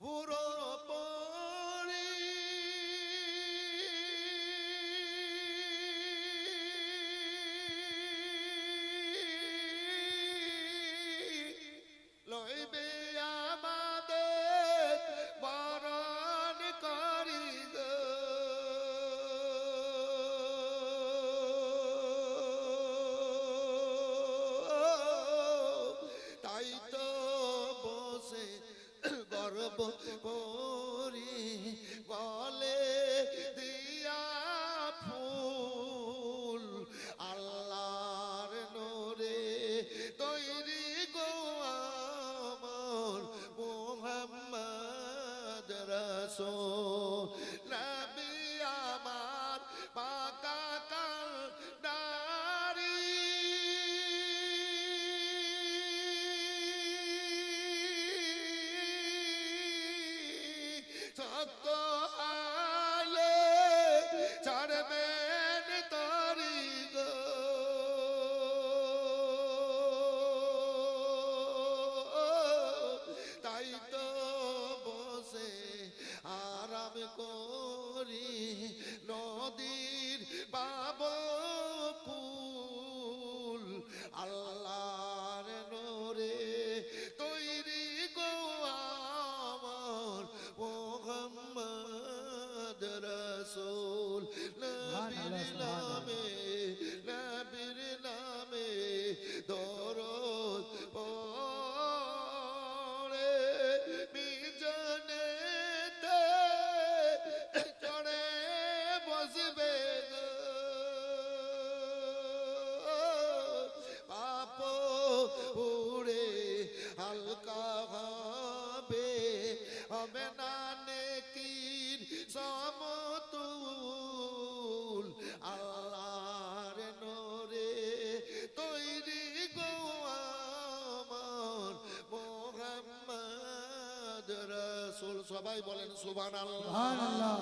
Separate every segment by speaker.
Speaker 1: পুরো পরি রসুল সবাই বলেন সুবান আল্লাহ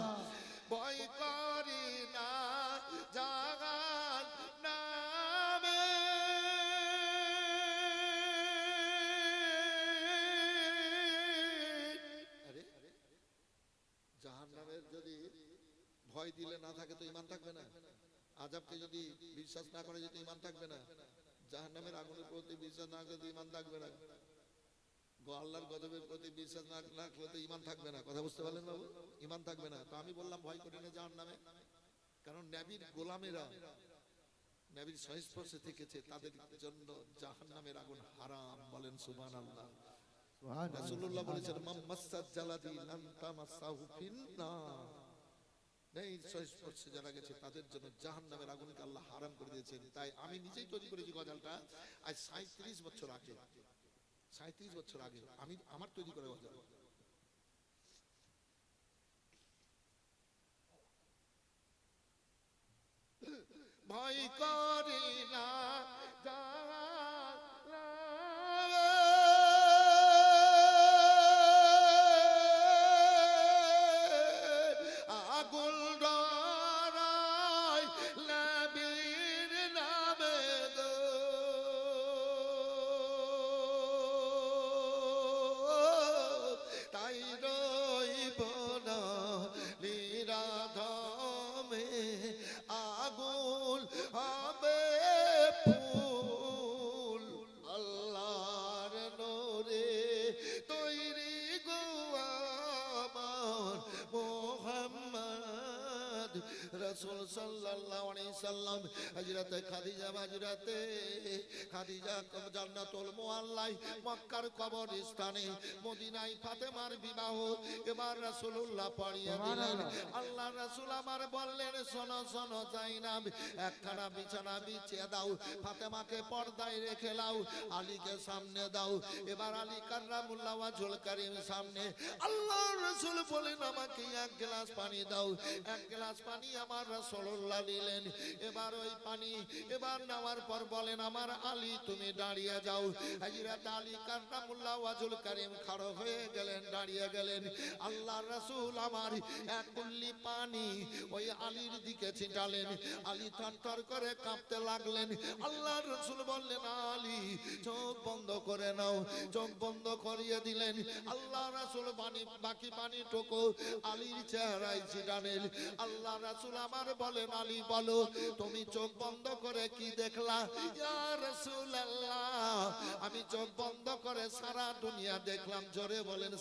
Speaker 1: ভয় করি না জাগান নামে। আরে জাহান নামের যদি ভয় দিলে না থাকে তো ইমান থাকবে না। আজাবকে যদি বিশ্বাস না করে যদি ইমান থাকবে না। জাহান নামের আগুনের প্রতি বিশ্বাস না করে তো ইমান থাকবে না। আল্লাহর গজবের প্রতি বিশ্বাস না রাখলে তো ইমান থাকবে না। কথা বুঝতে পারলেন বাবু? ইমান থাকবে না। তো আমি বললাম ভয় করি না জাহান নামে। কারণ নবীর গোলামেরা নবীর সংস্পর্শে থেকেছে তাদের জন্য জাহান নামের আগুন হারাম বলেন সুবহান আল্লাহ রাসূলুল্লাহ বলেছেন জালাদি তামাসাহু ফিন্নার। নেই সংস্পর্শে যারা গেছে তাদের জন্য আগুনকে আল্লাহ হারাম করে দিয়েছেন। তাই আমি নিজেই তৈরি করেছি গজালটা আজ সাঁত্রিশ বছর আগে। সাঁত্রিশ বছর আগে আমি আমার তৈরি করা গজাল সাল্লাল্লাহু আলাইহি সাল্লাম হযরত খাদিজা মাজরাতে খাদিজা জান্নাতুল মুআল্লাই মক্কার কবরস্থানে মদিনায় ফাতেমার বিবাহ এবার রাসূলুল্লাহ পড়িয়ে দিলেন। আল্লাহ রাসূল আমার বললেন শোনো শোনো জাইনাব একখানা বিছানা বিছিয়ে দাও ফাতেমাকে পর্দায় রেখে লাও আলীকে সামনে দাও। এবার আলী কার্রামুল্লাহ ওয়াজুল করিম সামনে আল্লাহ রাসূল বলেন আমাকে এক গ্লাস পানি দাও। এক গ্লাস পানি পানি আমার রাসূলুল্লাহ নিলেন এবার ওই পানি, এবার নেওয়ার পর বলেন, আমার আলী, তুমি দাঁড়িয়ে যাও। হযরত আলী কাররামুল্লাহ ওয়াজুল করিম খাড়ো হয়ে গেলেন, দাঁড়িয়ে গেলেন। আল্লাহর রাসূল আমার এক কুল্লি পানি ওই আলীর দিকে ছিটালেন। আলী থরথর করে কাঁপতে লাগলেন। আল্লাহর রাসূল বললেন, আলী, চোখ বন্ধ করে নাও। চোখ বন্ধ করিয়ে দিলেন। আল্লাহ রাসূল পানি বাকি পানিটুকু আলীর চেহারায় ছিটালেন। আল্লাহ রাসূল আমার বলেন আলী বলো তুমি চোখ বন্ধ করে কি দেখলা? আমি চোখ বন্ধ করে সারা দুনিয়া দেখলাম। জোরে বলেন।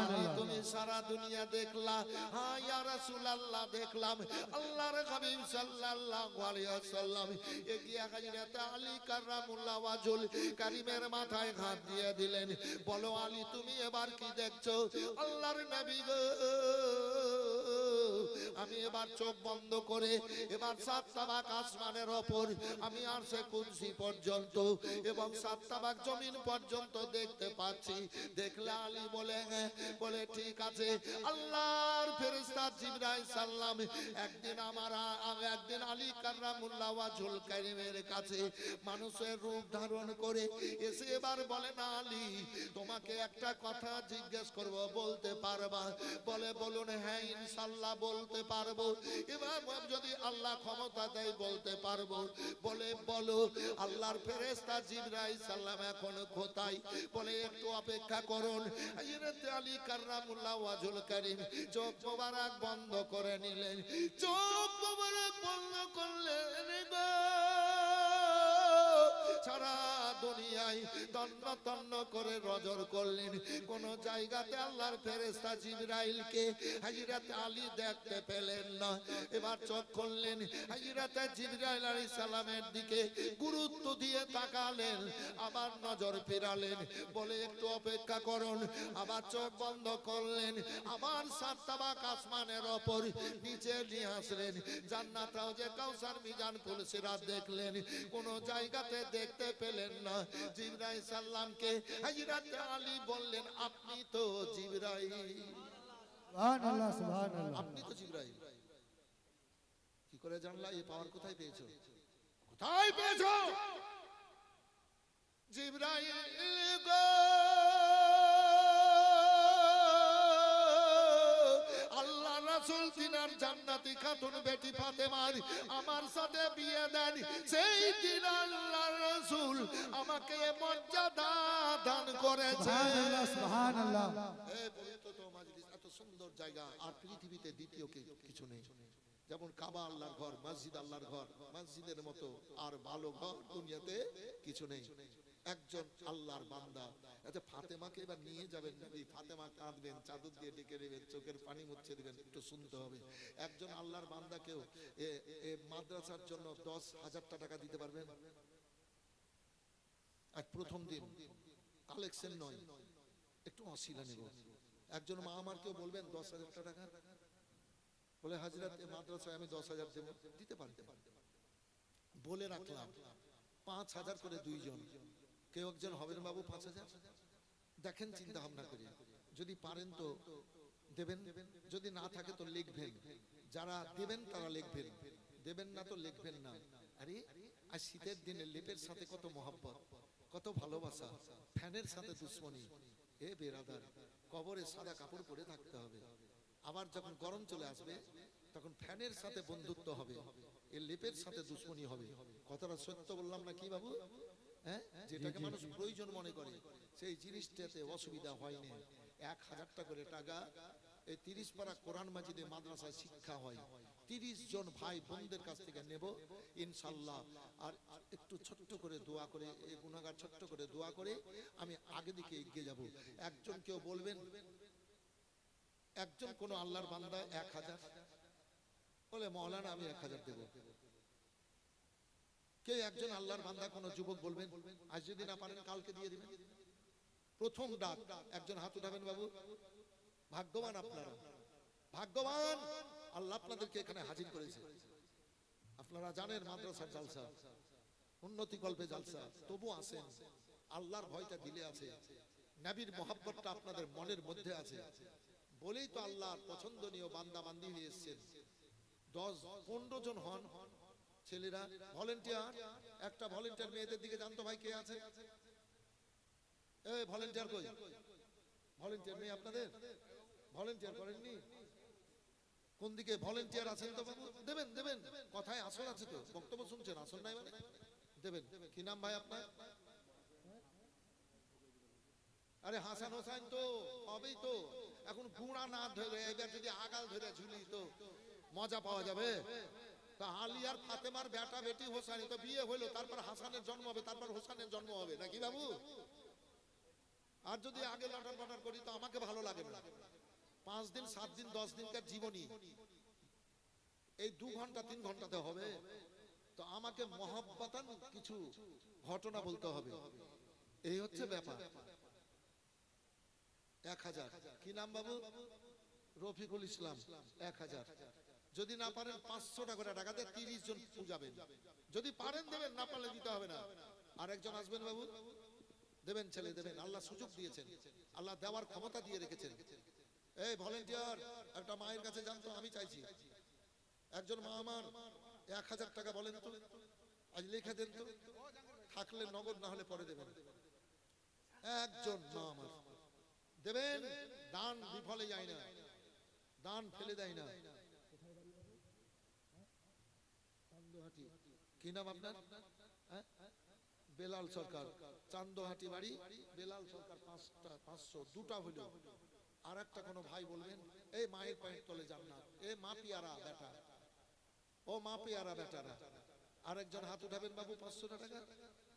Speaker 1: আলী, তুমি সারা দুনিয়া দেখলা? হ্যাঁ রাসূলুল্লাহ দেখলাম। আল্লাহর হাবিব সাল্লাল্লাহু আলাইহি ওয়াসাল্লাম এগিয়ে হাজরত আলী কাররামুল্লাহ ওয়াজুল কারিমের মাথায় হাত দিয়ে দিলেন। বলো আলী তুমি এবার কি দেখছ? আল্লাহর নবী গো। আমি এবার চোখ বন্ধ করে, এবার সাত তাবাক আসমানের ওপর আমি আর সে কুনসি পর্যন্ত এবং সাত তাবাক জমিন পর্যন্ত দেখতে পাচ্ছি। দেখলে আলী বলে হ্যাঁ বলে, ঠিক আছে। আল্লাহর ফেরেশতা জিবরাইল সাল্লাম একদিন আমার একদিন আলী কাররামুল্লাহ ওয়াজুল কারিমের কাছে মানুষের রূপ ধারণ করে এসে এবার বলে, না আলী, তোমাকে একটা কথা জিজ্ঞেস করব, বলতে পারবা? বলে, বলুন হ্যাঁ ইনশাল্লাহ বলতে পারব। এবার যদি আল্লাহ ক্ষমতা দেয় বলতে পারব। বলে, বলো, আল্লাহর ফেরেশতা জিবরাইল সাল্লাম এখন কোথায়? বলে, একটু অপেক্ষা করুন। আলী ওয়াজুল করিম চোখ মোবারক বন্ধ করে নিলেন। চোখ মোবারক বন্ধ করলেন সারা দুনিয়ায় তন্ন তন্ন করে নজর করলেন। কোন জায়গাতে আল্লাহর জিবরাইলকে হযরত আলী দেখতে পেলেন না। এবার চোখ জিবরাইল আলাইহিস সালামের দিকে গুরুত্ব দিয়ে তাকালেন, আবার নজর ফেরালেন, বলে, একটু অপেক্ষা করুন। আবার চোখ বন্ধ করলেন, আবার সাতটাবাক আসমানের ওপর নিচে নিয়ে আসলেন। জান্নাতাও যে কাউসার মিজান পুলসিরাত দেখলেন, কোন জায়গাতে দেখতে পেলেন না। সাল্লামকে আলী বললেন আপনি তো জিবরাই
Speaker 2: সুবহানাল্লাহ সুবহানাল্লাহ।
Speaker 1: আপনি তো জিবরাই কি করে জানলা? এই পাওয়ার কোথায় পেয়েছ? কোথায় পেয়েছ? জিবরাইল জান্নাতি খাতুন বেটি ফাতেমার আমার সাথে বিয়ে দেন। সেই দিন আল্লাহ রাসূল আমাকে মর্যাদা দান করেছে।
Speaker 2: সুবহানাল্লাহ সুবহানাল্লাহ।
Speaker 1: এই পবিত্রতম মাজলিস এত সুন্দর জায়গা আর পৃথিবীতে দ্বিতীয় কিছু নেই। যেমন কাবা আল্লাহর ঘর মসজিদ আল্লাহর ঘর মসজিদের মতো আর ভালো ঘর দুনিয়াতে কিছু নেই। একজন আল্লাহর বান্দা। আচ্ছা ফাতেমাকে এবার নিয়ে যাবেন নবী ফাতেমা কাঁদবেন, চাদর দিয়ে ডেকে নেবেন চোখের পানি মুছে দিবেন, একটু শুনতে হবে। একজন আল্লাহর বান্দাকেও এ মাদ্রাসার জন্য দশ হাজারটা টাকা দিতে পারবেন? আর প্রথম দিন। কালেকশন নয়। একটু অশিলা নেব। একজন মা আমার কেউ বলবেন, দশ হাজার টাকা? বলে, হাজিরাত মাদ্রাসায় আমি দশ হাজার দেবো। দিতে পারতে বলে রাখলাম, পাঁচ হাজার করে দুইজন। কেউ একজন হবেন বাবু পাঁচ হাজার? দেখেন চিন্তা ভাবনা করে। যদি পারেন তো দেবেন, যদি না থাকে তো লিখবেন। যারা দেবেন তারা লিখবেন। দেবেন না তো লিখবেন না। আরে আর শীতের দিনে লেপের সাথে কত মহব্বত, কত ভালোবাসা, ফ্যানের সাথে দুশ্মনী। এ বেরাদার, কবরে সাদা কাপড় পরে থাকতে হবে। আবার যখন গরম চলে আসবে, তখন ফ্যানের সাথে বন্ধুত্ব হবে। এ লেপের সাথে দুশ্মনী হবে। কথাটা সত্য বললাম না কি বাবু? হ্যাঁ? যেটাকে মানুষ প্রয়োজন মনে করে। সেই জিনিসটাতে অসুবিধা হয়নি। এক হাজারটা করে টাকা এই তিরিশ পারা কোরআন মাজিদে মাদ্রাসায় শিক্ষা হয়। তিরিশ জন ভাই বোনদের কাছ থেকে নেব ইনশাল্লাহ। আর একটু ছোট্ট করে দোয়া করে এই গুণাগার ছোট্ট করে দোয়া করে আমি আগে দিকে এগিয়ে যাব। একজন কেউ বলবেন একজন কোন আল্লাহর বান্দা এক হাজার? বলে মৌলানা আমি এক হাজার দেবো। কে একজন আল্লাহর বান্দা, কোন যুবক বলবেন, আজ যদি না পারেন কালকে দিয়ে দিবেন? প্রথম ডাক, একজন হাত উঠাবেন, বাবু, ভাগ্যবান আপনারা, ভাগ্যবান, আল্লাহ আপনাদেরকে এখানে হাজির করেছে। আপনারা জানেন মাদ্রাসার জালসা, উন্নতি কল্পে জালসা, তবু আসেন আল্লাহর ভয়টা দিলে আছে, নবীর মহাব্বতটা আপনাদের মনের মধ্যে আছে। বলেই তো আল্লাহর পছন্দনীয় বান্দা বান্দি হয়ে এসছেন। দশ, পনেরো জন হন ছেলেরা ভলেন্টিয়ার একটা ভলেন্টিয়ার মেয়েদের দিকে জানতো ভাই কে আছে। এই ভলেন্টিয়ার কই? ভলেন্টিয়ার আপনাদের? ভলেন্টিয়ার করেননি? কোন দিকে ভলেন্টিয়ার আছেন তো বাবু? দেবেন দেবেন। কথায় আছে তো, বক্তব্য শুনছেন নাই মানে? দেবেন। কি নাম ভাই আপনার? আরে হাসান হোসাইন তো হবেই তো। এখন গুঁড়া না ধরে, এবার যদি আগাল ধরে ঝুলি তো, মজা পাওয়া যাবে। তা ফাতেমার বেটা বেটি হোসানি তো বিয়ে হলো তারপর হাসানের জন্ম হবে তারপর হোসানের জন্ম হবে নাকি বাবু? আর যদি আগে লটার পাটার করি তো আমাকে ভালো লাগে না। পাঁচ দিন সাত দিন দশ দিনকার জীবনী। এই দু ঘণ্টা তিন ঘন্টাতে হবে। তো আমাকে মহাব্বাতান কিছু ঘটনা বলতে হবে। এই হচ্ছে ব্যাপার। এক হাজার। কি নাম বাবু? রফিকুল ইসলাম। এক হাজার। যদি না পারেন পাঁচশো টাকা করে টাকা দিয়ে তিরিশ জন পূজাবেন। যদি পারেন দেবেন, না পারলে দিতে হবে না। আর একজন আসবেন বাবু? দেবেন ছেলে, দেবেন। আল্লাহ সুযোগ দিয়েছেন। আল্লাহ দেওয়ার ক্ষমতা দিয়ে রেখেছেন। এই ভলেন্টিয়ার, একটা মায়ের কাছে জানতো আমি চাইছি। একজন মা আমার এক হাজার টাকা বলেন তো, আজ লিখে দেন তো। থাকলে নগদ, না হলে পরে দেবেন। একজন মা আমার। দেবেন, দান বিফলে যায় না। দান ফেলে দেয় না। কি নাম আপনার? হ্যাঁ? বেলাল সরকার। চান্দোহাটি বাড়ি, বেলাল সরকার পাঁচটা, পাঁচশো, দুটা হইল। আর একটা কোনো ভাই বলবেন? এই মায়ের পায়ের তলে জান্নাত। এ মা পিয়ারা বেটা। ও মা পিয়ারা বেটারা। আরেকজন হাত উঠাবেন বাবু, পাঁচশো টাকা?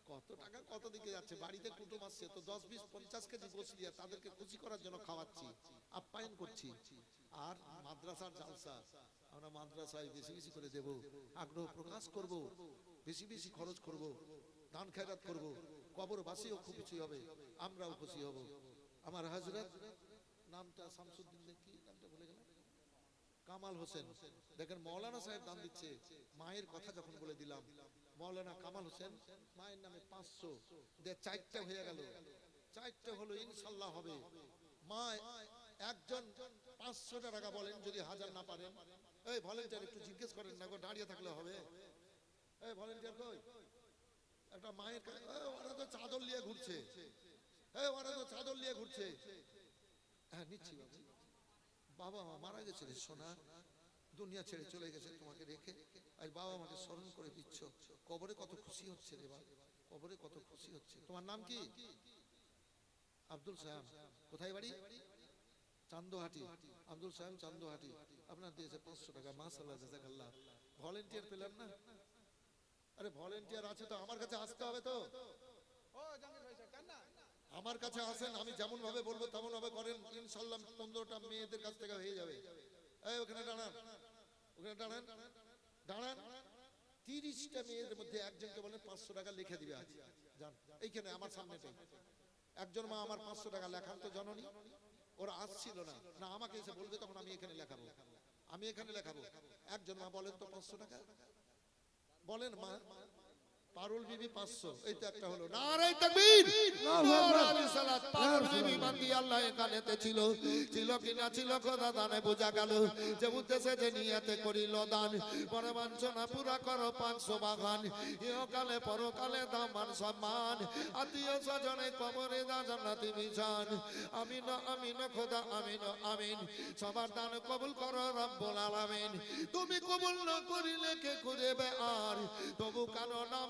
Speaker 1: কত টাকা, কত দিকে যাচ্ছে? বাড়িতে কুটুম আসছে, তো দশ বিশ পঞ্চাশ কেজি গোস দিয়ে তাদেরকে খুশি করার জন্য খাওয়াচ্ছি, আপ্যায়ন করছি। আর মাদ্রাসার জালসা। আমরা মাদ্রাসায় বেশি বেশি করে দেব, আগ্রহ প্রকাশ করব, বেশি বেশি খরচ করব, দান খেরাত করব, কবরবাসীও খুব খুশি হবে, আমরাও খুশি হব। আমার হাজরত নামটা শামসুদ্দিন কি নামটা ভুলে গেলাম কামাল হোসেন। দেখেন মৌলানা সাহেব দান দিচ্ছে, মায়ের কথা যখন বলে দিলাম, মৌলানা কামাল হোসেন মায়ের নামে পাঁচশো চারটা হয়ে গেল। চারটা হলো ইনশাল্লাহ হবে। মা, একজন পাঁচশো টাকা বলেন যদি হাজার না পারেন। এই ভলেন্টিয়ার একটু জিজ্ঞেস করেন না গো, দাঁড়িয়ে থাকলে হবে। এই ভলেন্টিয়ার কই? একটা মায়ের ওরা তো চাদর নিয়ে ঘুরছে। ওরা তো চাদর নিয়ে ঘুরছে। হ্যাঁ নিচ্ছি বাবু। বাবা মা মারা গেছে রে, সোনা। দুনিয়া ছেড়ে চলে গেছে তোমাকে রেখে। আর বাবা আমাকে স্মরণ করে দিচ্ছ। কবরে কত খুশি হচ্ছে রে বা কবরে কত খুশি হচ্ছে। তোমার নাম কি? আব্দুল সাহেব কোথায় বাড়ি? চান্দোহাটি। আব্দুল সাহেব চান্দোহাটি। আপনার দিয়েছে পাঁচশো টাকা মাসাল্লাহ জাজাকাল্লাহ। ভলেন্টিয়ার পেলেন না? আরে ভলেন্টিয়ার আছে তো আমার কাছে আসতে হবে তো। আমার কাছে আসেন আমি যেমন ভাবে বলব তেমন ভাবে করেন ইনশাল্লাহ পনেরোটা মেয়েদের কাছ থেকে হয়ে যাবে। এই ওখানে দাঁড়ান। ওখানে দাঁড়ান। দাঁড়ান। তিরিশটা মেয়েদের মধ্যে একজনকে বলেন পাঁচশো টাকা লিখে দিবে আজ। যান এইখানে আমার সামনেটাই একজন মা আমার পাঁচশো টাকা লেখান তো জননী। ওরা আসছিল না। না আমাকে এসে বলবে তখন আমি এখানে লেখাবো। আমি এখানে লেখাবো। একজন মা বলেন তো পাঁচশো টাকা? বলেন মা পারুল বিবি পাঁচশো। এই তো একটা হলো। নারাই তাকবীর। নারা রিসালাত পারুল বিবি বান্দি আল্লাহ এখানেতে ছিল। ছিল কিনা ছিল খোদা দানে বোঝা গেল। যে উদ্দেশ্যে যে নিয়াতে করিল দান। পরে বাঞ্ছনা পুরা করো পাঁচশো বাগান। ইহকালে পরকালে দাম সম্মান। আত্মীয় স্বজনে কবরে দা জান্নাতি বিছান আমিন আমিন খোদা আমিন আমিন। সবার দান কবুল করো রব্বুল আলামিন। তুমি কবুল না করিলে কে করবে আর তবু কারও নাম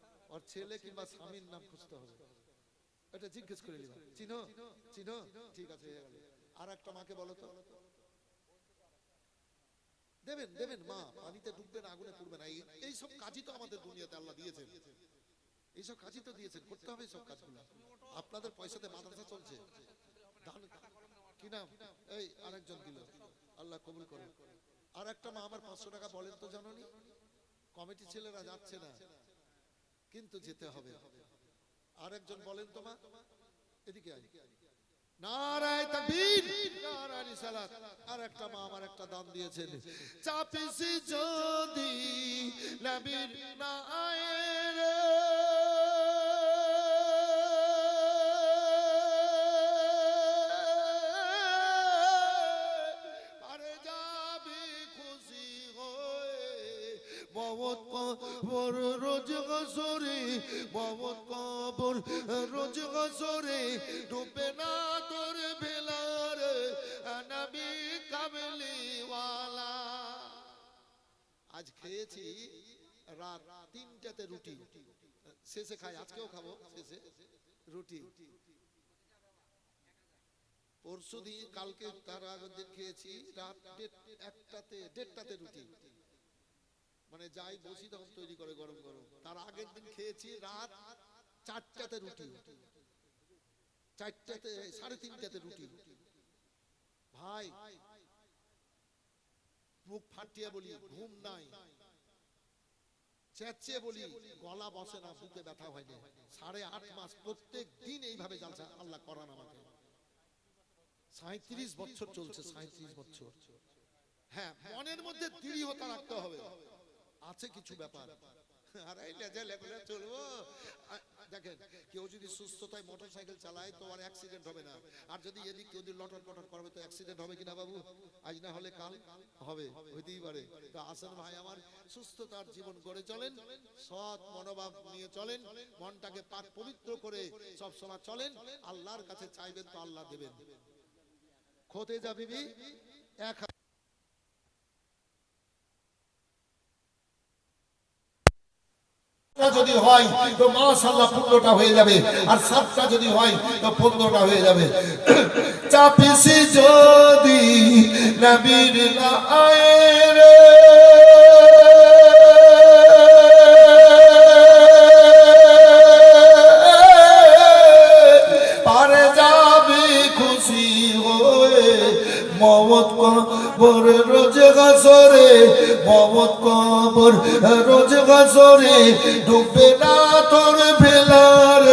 Speaker 1: ওর ছেলে কিংবা স্বামীর নাম খুঁজতে হবে। এটা জিজ্ঞেস করে নিবা। চিনো? চিনো? ঠিক আছে আর একটা মাকে বলো তো। দেবেন দেবেন, মা। পানিতে ডুববেন, আগুনে পুড়বে না এই- এই সব কাজই তো আমাদের দুনিয়াতে আল্লাহ দিয়েছেন। এইসব কাজই তো দিয়েছেন। করতে হবে সব কাজগুলো। আপনাদের পয়সাতে মাদ্রাসা চলছে। দান কি নাম? এই, আরেকজন দিল। আল্লাহ কবুল করুন আর একটা মা আমার পাঁচশো টাকা বলেন তো জানোনি? কমিটি ছেলেরা যাচ্ছে না। কিন্তু যেতে হবে। আরেকজন বলেন তো মা এদিকে আয়। নারায় তাকবীর! নারায় রিসালাত আর একটা মা আমার একটা দান দিয়েছেন। চাপিসি যদি নবীর নায়ের আরে কবর, রোজ গসরে, মমত কবর, রোজ গসরে, ডুবে না তোর বেলার নবী কামলিওয়ালা আজ খেয়েছি রাত তিনটাতে রুটি। শেষে খাই, আজকেও খাব শেষে রুটি। পরশু দিন কালকে, তার আগের দিন খেয়েছি রাত একটাতে, দেড়টাতে রুটি। মানে যাই বসি তখন তৈরি করে গরম গরম। তার আগের দিন খেয়েছি রাত চারটাতে রুটি। চারটাতে সাড়ে তিনটাতে রুটি। ভাই মুখ ফাটিয়ে বলি, ঘুম নাই। চেঁচিয়ে বলি, গলা বসে না, বুকে ব্যথা হয়নি সাড়ে আট মাস প্রত্যেক দিন এইভাবে জালসা আল্লাহ করান আমাকে। সাঁত্রিশ বছর চলছে সাঁত্রিশ বছর। হ্যাঁ মনের মধ্যে দৃঢ়তা রাখতে হবে। আছে কিছু ব্যাপার। আর এই লেজে লেগুলে চলবো। দেখেন কেউ যদি সুস্থতায় মোটর সাইকেল চালায় তো আর অ্যাক্সিডেন্ট হবে না। আর যদি এদিক কেউ যদি লটর পটর করবে তো অ্যাক্সিডেন্ট হবে কিনা বাবু? আজ না হলে কাল হবে হইতেই পারে। তো আসেন ভাই আমার সুস্থতার জীবন গড়ে চলেন সৎ মনোভাব নিয়ে চলেন মনটাকে পাক পবিত্র করে সব সময় চলেন আল্লাহর কাছে চাইবেন তো আল্লাহ দেবেন। খোতে যা বিবি এক যদি হয়, তো মাশাল্লাহ পনেরোটা হয়ে যাবে। আর সাতটা যদি হয়, তো পনেরোটা হয়ে যাবে। চাপিসি যদি নবীর নায়ের পারে কবর, রোজ গাছরে মমত কবর, রোজ গাছরে ডুবে না তোর ভেলার,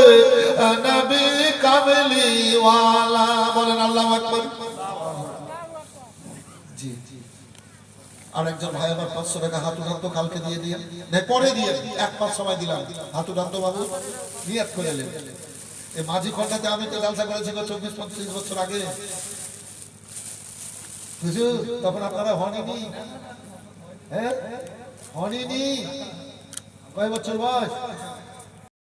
Speaker 1: নবী কামলি ওয়ালা বলেন আল্লাহ আকবার। জি আরেকজন ভাই, আমার পাঁচশো টাকা হাতু ডান্ত কালকে দিয়ে দিয়ে। পরে দিয়ে, এক মাস সময় দিলাম। হাতু ডান্ত বাবু, নিয়াত করে নেন এই মাঝি খন্ডাতে আমি তো জালসা করেছি চব্বিশ পঁচিশ বছর আগে। হুজুর তখন আপনারা হনিনি হ্যাঁ? হনিনি কয় বছর বয়স?